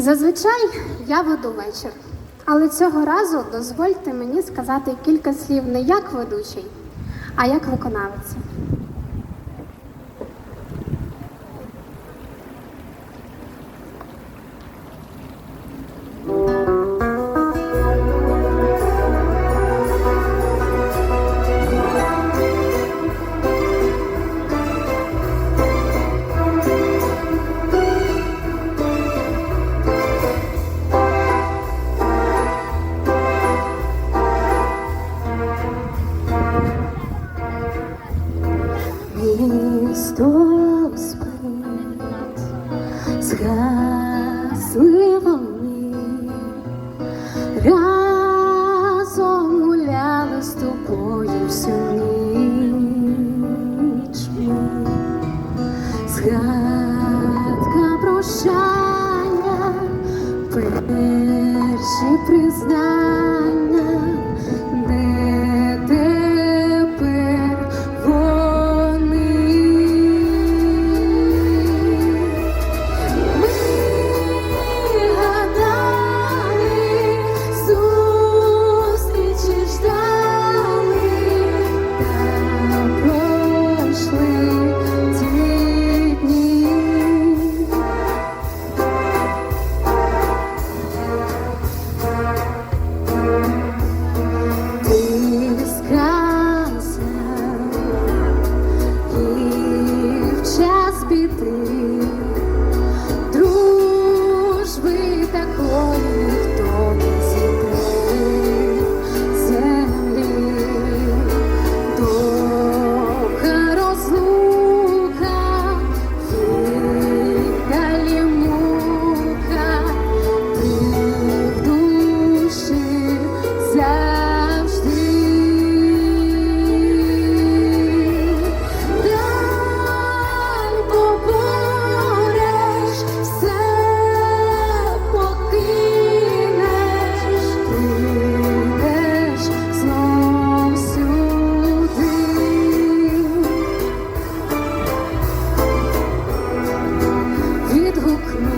Зазвичай я веду вечір, але цього разу дозвольте мені сказати кілька слів не як ведучий, а як виконавець. Згасли вони, разом гуляли з тобою всю ніч. Згадка прощання, перші признання. okno